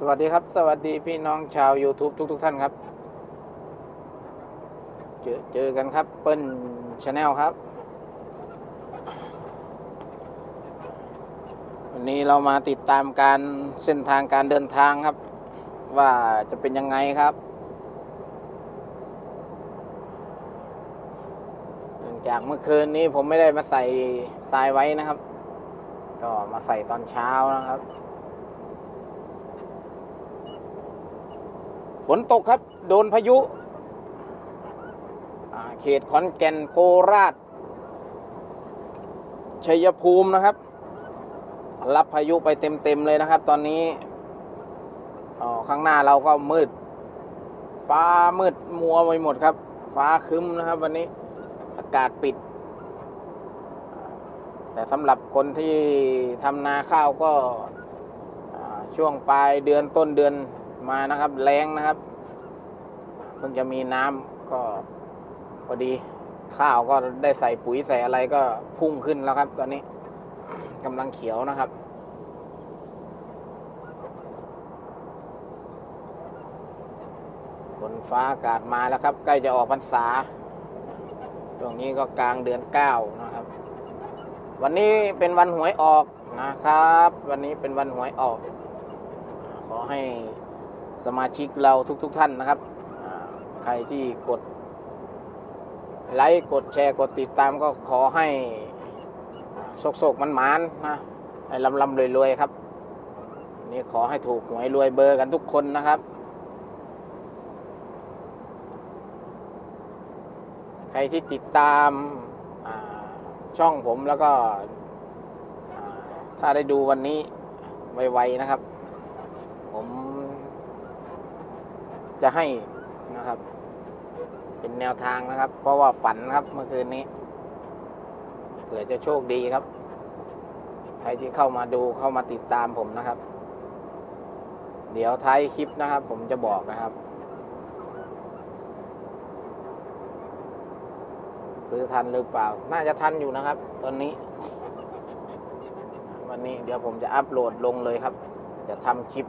สวัสดีครับ สวัสดีพี่น้องชาว YouTube ทุกทุกๆท่านครับ เจอเจอกันครับ เปิ้ลชาแนลครับ วันนี้เรามาติดตามการเส้นทางการเดินทางครับ ว่าจะเป็นยังไงครับเนื่องจากเมื่อคืนนี้ผมไม่ได้มาใส่ทรายไว้นะครับ ก็มาใส่ตอนเช้านะครับ ฝนตกครับ โดนพายุาเขตขอนแก่นโคราช ชัยภูมินะครับ รับพายุไปเต็มๆเลยนะครับ ตอนนี้ข้างหน้าเราก็มืด ฟ้ามืดมัวไปหมดครับ ฟ้าครึ้มนะครับ วันนี้อากาศปิด แต่สำหรับคนที่ทำนาข้าวก็ช่วงปลายเดือนต้นเดือน มานะครับ แรงนะครับ เพิ่งจะมีน้ำก็พอดี ข้าวก็ได้ใส่ปุ๋ยใส่อะไรก็พุ่งขึ้นแล้วครับ ตอนนี้กำลังเขียวนะครับฝนฟ้าอากาศมาแล้วครับ ใกล้จะออกพรรษาช่วงนี้ก็กลางเดือนเก้านะครับ วันนี้เป็นวันหวยออกนะครับ วันนี้เป็นวันหวยออก ขอให้ สมาชิกเราทุกๆทท่านนะครับใครที่กดไลค์กดแชร์กดติดตามก็ขอให้โศกโศกมันหมานนะให้ลำลำรวยๆครับ นี่ขอให้ถูกหวยรวยเบอร์กันทุกคนนะครับ ใครที่ติดตามช่องผมแล้วก็ถ้าได้ดูวันนี้ไวๆนะครับ ผม จะให้นะครับ เป็นแนวทางนะครับ เพราะว่าฝันครับเมื่อคืนนี้เผื่อจะโชคดีครับ ใครที่เข้ามาดูเข้ามาติดตามผมนะครับ เดี๋ยวท้ายคลิปนะครับ ผมจะบอกนะครับ ซื้อทันหรือเปล่า น่าจะทันอยู่นะครับ ตอนนี้ วันนี้เดี๋ยวผมจะอัปโหลดลงเลยครับ จะทำคลิป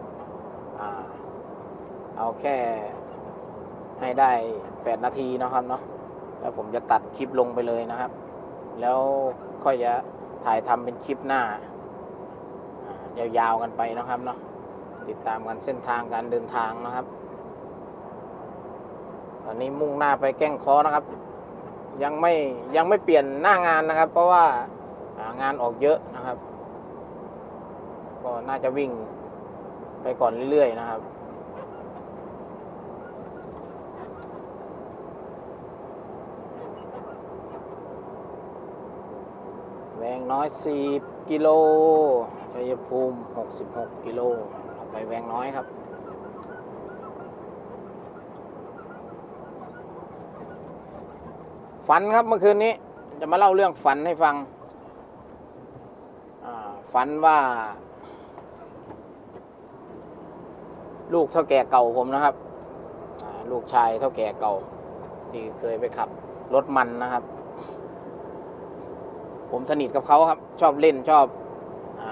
อ่า เอาแค่ให้ได้แปดนาทีนะครับเนาะแล้วผมจะตัดคลิปลงไปเลยนะครับ แล้วค่อยจะถ่ายทำเป็นคลิปหน้า ยาวๆกันไปนะครับเนาะติดตามกันเส้นทางการเดินทางนะครับ ตอนนี้มุ่งหน้าไปแก้งคอนะครับ ยังไม่ยังไม่เปลี่ยนหน้างานนะครับ เพราะว่างานออกเยอะนะครับ ก็น่าจะวิ่งไปก่อนเรื่อยๆนะครับ แวง น้อย 10 กิโลชัยภูมิ 66 กิโลไปแวงน้อยครับฝันครับเมื่อคืนนี้จะมาเล่าเรื่องฝันให้ฟังฝันว่า ลูกเท่าแก่เก่าผมนะครับลูกชายเท่าแก่เก่า ที่เคยไปขับรถมันนะครับ ผมสนิทกับเขาครับ ชอบเล่นชอบอ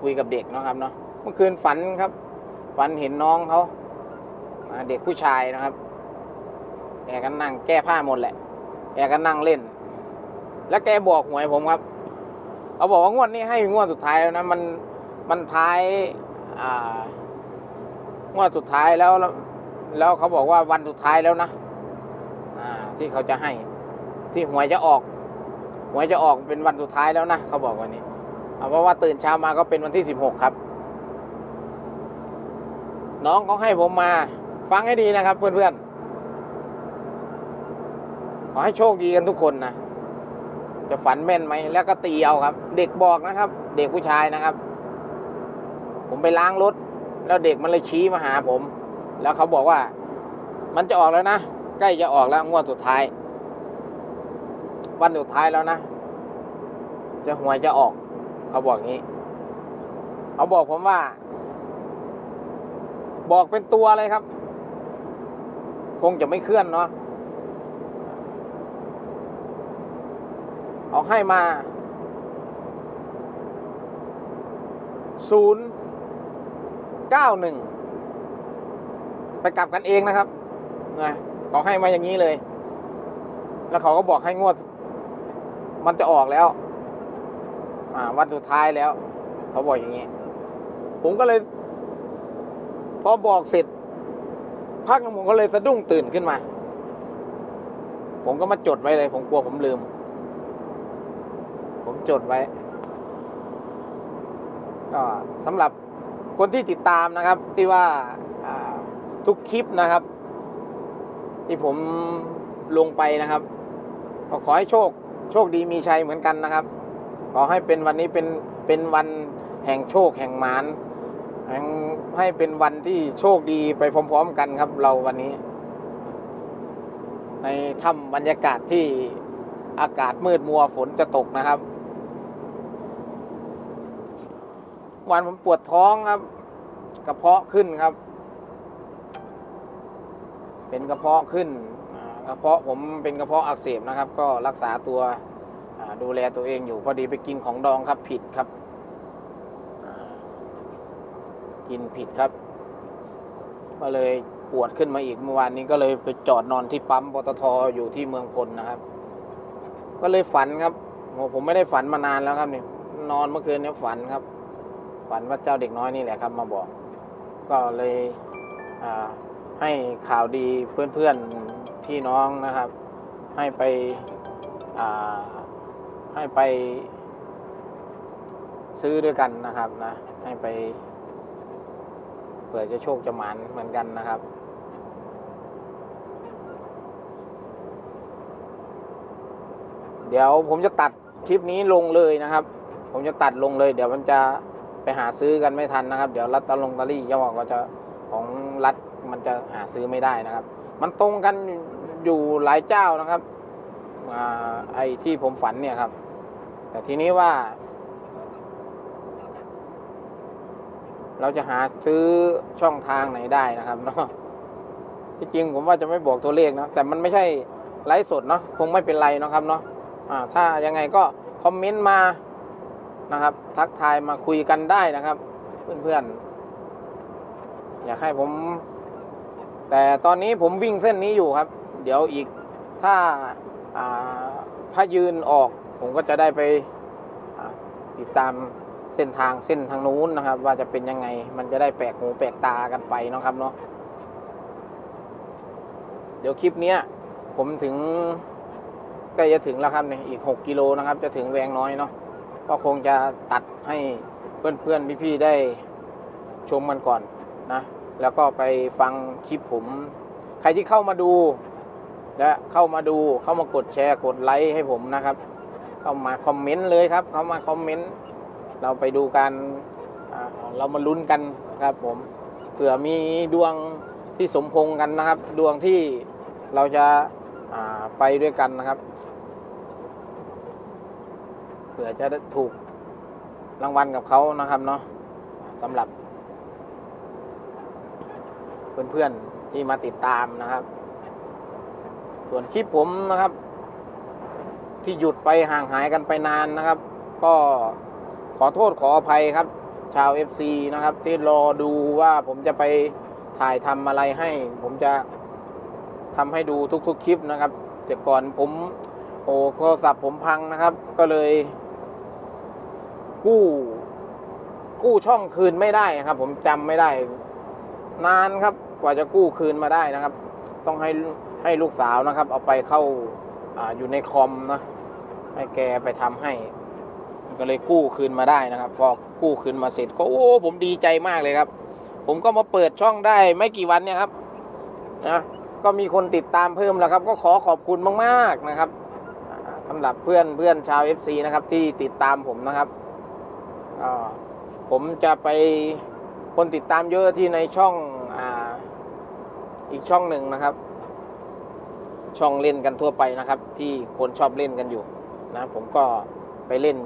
คุยกับเด็กนะครับเนาะเมื่อคืนฝันครับ ฝันเห็นน้องเขาเด็กผู้ชายนะครับแกก็นั่งแก้ผ้าหมดแหละแกก็นั่งเล่น แล้วแกบอกหวยผมครับเขาบอกว่างวดนี้ให้งวดสุดท้ายแล้วนะมันมันท้ายางวดสุดท้ายแล้ว แล้วเขาบอกว่าวันสุดท้ายแล้วนะที่เขาจะให้ ที่หวยจะออก หวยจะออกเป็นวันสุดท้ายแล้วนะเขาบอกวันนี้เพราะว่าตื่นเช้ามาก็เป็นวันที่สิบหกครับ น้องเขาให้ผมมา ฟังให้ดีนะครับ เพื่อนๆขอให้โชคดีกันทุกคนนะจะฝันแม่นไหมแล้วก็ตีเอาครับ เด็กบอกนะครับ เด็กผู้ชายนะครับ ผมไปล้างรถ แล้วเด็กมันเลยชี้มาหาผม แล้วเขาบอกว่า มันจะออกแล้วนะใกล้จะออกแล้วงวดสุดท้าย วันสุดท้ายแล้วนะ จะหวยจะออก เขาบอกงี้ เขาบอกผมว่า บอกเป็นตัวเลยครับ คงจะไม่เคลื่อนเนาะเอาให้มาศูนย์เก้าหนึ่งไปกลับกันเองนะครับนะเขาให้มาอย่างนี้เลย แล้วเขาก็บอกให้งวด มันจะออกแล้ว อ่า วันสุดท้ายแล้ว เขาบอกอย่างนี้ ผมก็เลย พอบอกเสร็จพักหนึงผมก็เลยสะดุ้งตื่นขึ้นมา ผมก็มาจดไว้เลย ผมกลัวผมลืม ผมจดไว้ ก็สำหรับคนที่ติดตามนะครับ ที่ว่าอ่าทุกคลิปนะครับ ที่ผมลงไปนะครับ ก็ขอให้โชค โชคดีมีชัยเหมือนกันนะครับ ขอให้เป็นวันนี้เป็นเป็นวันแห่งโชคแห่งหมานแห่งให้เป็นวันที่โชคดีไปพร้อมๆกันครับ เราวันนี้ ในถ้ำบรรยากาศที่อากาศมืดมัวฝนจะตกนะครับ วันผมปวดท้องครับ กระเพาะขึ้นครับ เป็นกระเพาะขึ้น กระเพาะผมเป็นกระเพาะอักเสบนะครับ ก็รักษาตัวดูแลตัวเองอยู่พอดีไปกินของดองครับผิดครับ กินผิดครับ ก็เลยปวดขึ้นมาอีกเมื่อวานนี้ก็เลยไปจอดนอนที่ปั๊มปตทอยู่ที่เมืองพลนะครับ ก็เลยฝันครับโหผมไม่ได้ฝันมานานแล้วครับนี่นอนเมื่อคืนนี้ฝันครับ ฝันว่าเจ้าเด็กน้อยนี่แหละครับ มาบอก ก็เลยให้ข่าวดีเพื่อนๆ พี่น้องนะครับ ให้ไปให้ไปซื้อด้วยกันนะครับนะให้ไปเผื่อจะโชคจะหมานเหมือนกันนะครับ เดี๋ยวผมจะตัดคลิปนี้ลงเลยนะครับ ผมจะตัดลงเลย เดี๋ยวมันจะไปหาซื้อกันไม่ทันนะครับ เดี๋ยวรัตตลงตะลี่ย่อก็จะของรัฐมันจะหาซื้อไม่ได้นะครับ มันตรงกันอยู่หลายเจ้านะครับอไอ้ที่ผมฝันเนี่ยครับ แต่ทีนี้ว่า เราจะหาซื้อช่องทางไหนได้นะครับเนาะที่จริงผมว่าจะไม่บอกตัวเลขนะแต่มันไม่ใช่ไลฟ์สดเนาะคงไม่เป็นไรเนาะครับเนาะอ่าถ้ายังไงก็คอมเมนต์มานะครับ ทักทายมาคุยกันได้นะครับ เพื่อนๆอยากให้ผม แต่ตอนนี้ผมวิ่งเส้นนี้อยู่ครับ เดี๋ยวอีกถ้าอ่าถ้ายืนออก ผมก็จะได้ไปติดตามเส้นทางเส้นทางนู้นนะครับ ว่าจะเป็นยังไงมันจะได้แปลกหูแปลกตากันไปนะครับเนาะเดี๋ยวคลิปเนี้ยผมถึงใกล้จะถึงแล้วครับเนี่ยอีก 6 กิโลนะครับ จะถึงแวงน้อยเนาะก็คงจะตัดให้เพื่อนๆพี่ๆได้ชมกันก่อนนะ แล้วก็ไปฟังคลิปผม ใครที่เข้ามาดู และเข้ามาดูเข้ามากดแชร์กดไลค์ให้ผมนะครับ เข้ามาคอมเมนต์เลยครับ เข้ามาคอมเมนต์เราไปดูกันเรามาลุ้นกันครับผมเผื่อมีดวงที่สมพงกันนะครับ ดวงที่เราจะาไปด้วยกันนะครับเผื่อจะถูกรางวัลกับเขานะครับเนาะสำหรับ เพื่อนๆที่มาติดตามนะครับ ส่วนคลิปผมนะครับ ที่หยุดไปห่างหายกันไปนานนะครับ ก็ขอโทษขออภัยครับ ชาว FC นะครับ ที่รอดูว่าผมจะไปถ่ายทำอะไรให้ ผมจะทำให้ดูทุกๆคลิปนะครับแต่ก่อนผมโอ้โทรศัพท์ผมพังนะครับ ก็เลย กู้ กู้ช่องคืนไม่ได้ครับ ผมจำไม่ได้ นานครับกว่าจะกู้คืนมาได้นะครับ ต้องให้ให้ลูกสาวนะครับ เอาไปเข้าอาอยู่ในคอมนะให้แกไปทำให้ ก็เลยกู้คืนมาได้นะครับ พอกู้คืนมาเสร็จก็โอ้ผมดีใจมากเลยครับ ผมก็มาเปิดช่องได้ไม่กี่วันเนี่ยครับนะก็มีคนติดตามเพิ่มแล้วครับ ก็ขอขอบคุณมากๆนะครับสำหรับเพื่อนเพื่อนชาว FC นะครับที่ติดตามผมนะครับผมจะไป คนติดตามเยอะที่ในช่องอ่าอีกช่องหนึ่งนะครับ ช่องเล่นกันทั่วไปนะครับ ที่คนชอบเล่นกันอยู่นะผมก็ไปเล่น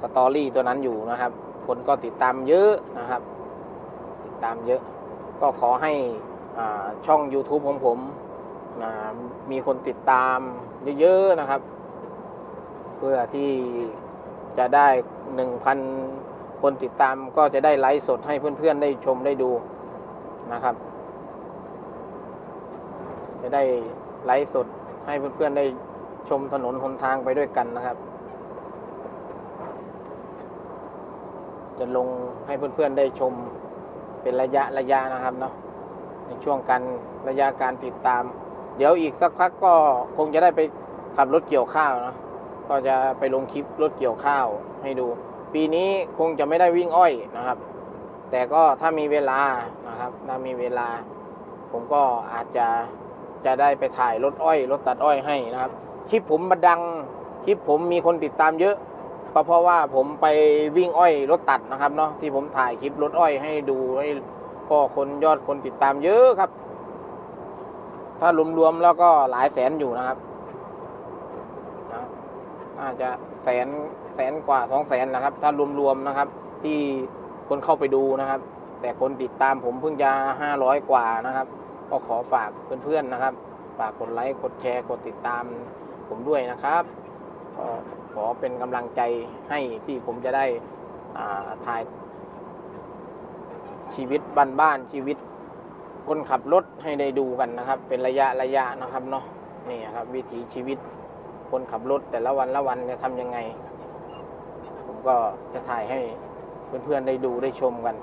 สตอรี่ตัวนั้นอยู่นะครับ คนก็ติดตามเยอะนะครับ ติดตามเยอะ ก็ขอให้อ่าช่อง YouTube ของผมนะมีคนติดตามเยอะๆนะครับ เพื่อที่จะได้ 1,000 คนติดตามก็จะได้ไลฟ์สดให้เพื่อนๆได้ชมได้ดูนะครับ จะได้ไลฟ์สดให้เพื่อนๆได้ชมถนนหนทางไปด้วยกันนะครับ จะลงให้เพื่อนๆได้ชมเป็นระยะระยะนะครับเนาะในช่วงการระยะการติดตาม เดี๋ยวอีกสักพักก็คงจะได้ไปขับรถเกี่ยวข้าวเนาะก็จะไปลงคลิปรถเกี่ยวข้าวให้ดู ปีนี้คงจะไม่ได้วิ่งอ้อยนะครับ แต่ก็ถ้ามีเวลานะครับ ถ้ามีเวลา ผมก็อาจจะจะได้ไปถ่ายรถอ้อยรถตัดอ้อยให้นะครับคลิปผมมาดังคลิปผมมีคนติดตามเยอะก็เพราะว่าผมไปวิ่งอ้อยรถตัดนะครับเนาะที่ผมถ่ายคลิปรถอ้อยให้ดูให้ก็คนยอดคนติดตามเยอะครับ ถ้ารวมๆแล้วก็หลายแสนอยู่นะครับนะน่าจะแสน แสนกว่าสองแสนนะครับ ถ้ารวมๆนะครับ ที่คนเข้าไปดูนะครับ แต่คนติดตามผมเพิ่งจะห้าร้อยกว่านะครับ ก็ขอฝากเพื่อนๆนะครับ ฝากกดไลค์กดแชร์กดติดตามผมด้วยนะครับก็ขอเป็นกำลังใจให้ที่ผมจะได้ถ่ายชีวิตบ้านๆชีวิต คนขับรถให้ได้ดูกันนะครับ เป็นระยะระยะนะครับเนาะนี่ครับวิถีชีวิตคนขับรถแต่ละวันละวันจะทำยังไง ก็จะถ่ายให้เพื่อนๆได้ดูได้ชมกัน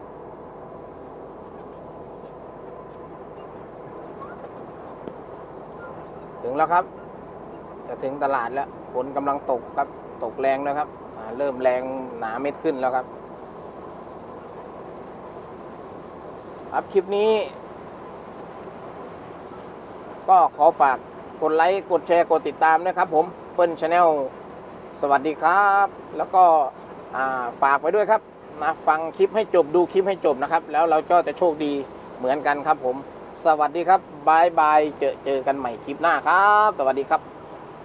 ถึงแล้วครับ จะถึงตลาดแล้ว ฝนกำลังตกครับ ตกแรงแล้วครับ เริ่มแรงหนาเม็ดขึ้นแล้วครับ ครับคลิปนี้ ก็ขอฝากกดไลค์ กดแชร์ กดติดตามนะครับผม เปิ้ลชาแนล สวัสดีครับ แล้วก็ ฝากไว้ด้วยครับมาฟังคลิปให้จบดูคลิปให้จบนะครับ แล้วเราก็จะโชคดีเหมือนกันครับผม สวัสดีครับบายบายเจอเจอกันใหม่คลิปหน้าครับ สวัสดีครับ